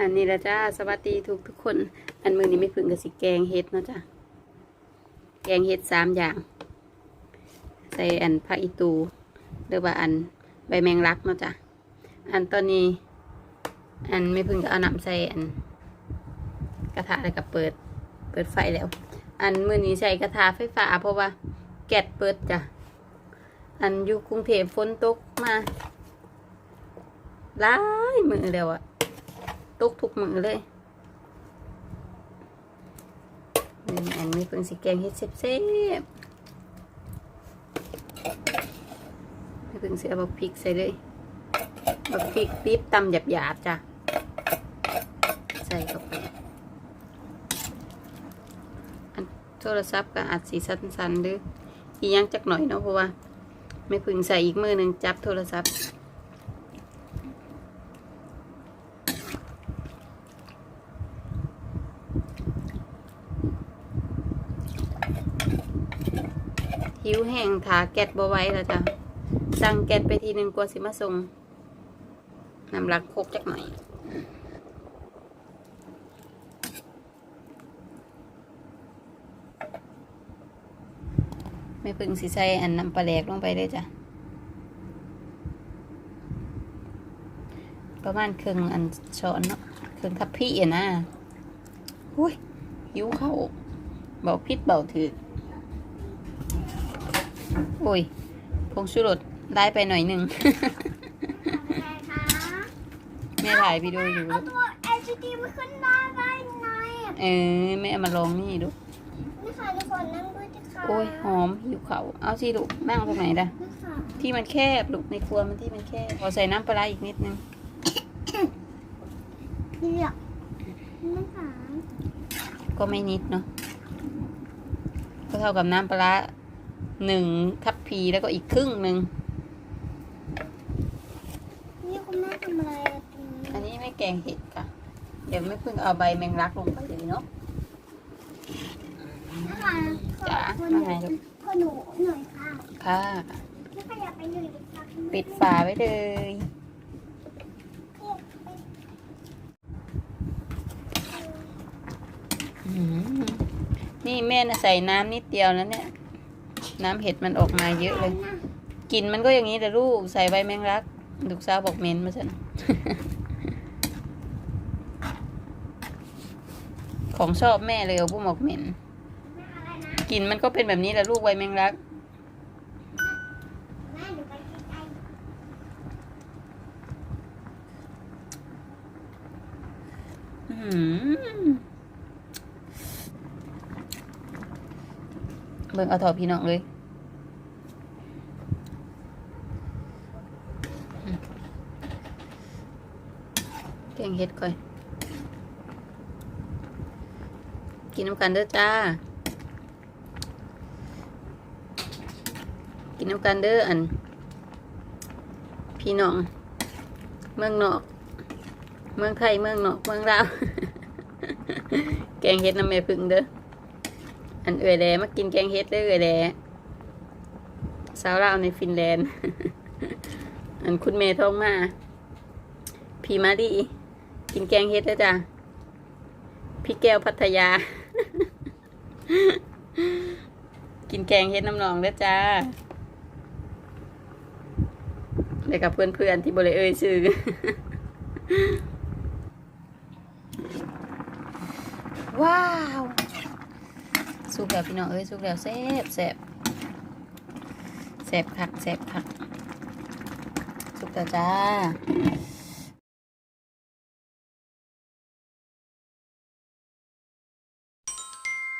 อันนี้ละจ้าสวัสดีทุกทุกคน อันมือนี้ไม่พึ่งกับสิแกงเฮ็ดเนาะจ้ะแกงเฮ็ดสามอย่าง ใส่อันผักอีตูหรือว่าอันใบแมงลักเนาะจ้ะอันตอนนี้ อันไม่พึ่งก็เอาน้ำใส่อัน กระทะแล้วก็เปิด เปิดไฟแล้ว อันมือนี้ใส่กระทะไฟฟ้าเพราะว่า แก๊สเปิดจ้ะอันอยู่กรุงเทพฝนตกมาหลายมือแล้วอะ ตกทุกมือเลยนี่อันนี้เพิ่งสิแกงเฮ็ดเซ็บๆไม่เพิ่งเสียบักพริกใส่เลยบักพริกปี๊บตำหยาบๆจ้ะ ใส่เข้าไปอันโทรศัพท์ก็อาจสีสั้นๆหรืออียังจักหน่อยเนาะเพราะว่า ไม่พึงใส่อีกมือหนึ่งจับโทรศัพท์ หิวแห้งถาแก๊สบ่ไว้แล้วจ้ะสั่งแก๊สไปทีหนึ่งกว่าสิมาส่งน้ำลักโคกจักหน่อยไม่พึ่งสิใส่อันน้ำปลาแหลกลงไปเลยจ้ะ ประมาณครึ่งอันช้อนเนาะครึ่งคัพพี่อะนะหุ้ย หิวเข้า เบาพิษเบาถือ โอ้ยผงชูรสได้ไปหน่อยหนึ่ง แม่ถ่ายวิดีโออยู่เอาตัว LCD มาขึ้นได้ได้ไงอะเออแม่เอามาลองนี่ดูนี่ค่ะทุกคนนั่งด้วยจะค่ะโอ้ยหอมหิวเขาวเอาสิลูกนั่งตรงไหนล่ะนี่ค่ะที่มันแคบลูกในครัวมันที่มันแคบพอใส่น้ำปลาร้าอีกนิดนึงเรียกนี่ค่ะก็ไม่นิดเนาะก็เท่ากับน้ำปลาร้า หนึ่งทัพพีแล้วก็อีกครึ่งหนึ่งนี่คุณแม่ทำอะไรอะตรงนี้อันนี้ไม่แกงเห็ดค่ะ เดี๋ยวไม่เพิ่งเอาใบแมงลักลงไปเลยเนาะนี่ค่ะจ๋าขอว่าไงลูก ขอหนูหน่อยค่ะค่ะนี่ค่ะอยากไปหน่อยดีค่ะคุณแม่ปิดฝาไว้เลย อืมนี่แม่น่ะใส่น้ำนิดเดียวแล้วเนี่ย น้ำเห็ดมันออกมาเยอะเลยกลิ่นมันก็อย่างนี้แต่ลูกใส่ใบแมงลักลูกสาวบอกเหม็นมาฉันของชอบแม่เลยเอาบุ้มบอกเหม็นกลิ่นมันก็เป็นแบบนี้แหละลูกใบแมงลักแม่ เดี๋ยวไปใกล้อื้อหือเบิ่งเอาถอพี่น้องเลยแกงเห็ดก่อย กินน้ำกันเด้อจ้า กินน้ำกันเด้ออัน พี่น้อง เมืองนอก เมืองไทย เมืองนอก เมืองลาว แกงเห็ดน้ำแม่พึ่งเด้อ อันเอ่ยแลมากินแกงเห็ดเด้อเอ่ยแลสาวลาวในฟินแลนด์ อันคุณเมย์ทองมาพีมาดีกินแกงเห็ดเด้อจ้ะพี่แก้วพัทยา กินแกงเห็ดน้ำนองเด้อจ้าเด็กกับเพื่อนๆที่บริเอ่ยชื่อว้าว สุกแล้วพี่น้องเอ้ยสุกแล้วแซ่บแซ่บแซ่บคักแซ่บคักสุกแล้วจ้า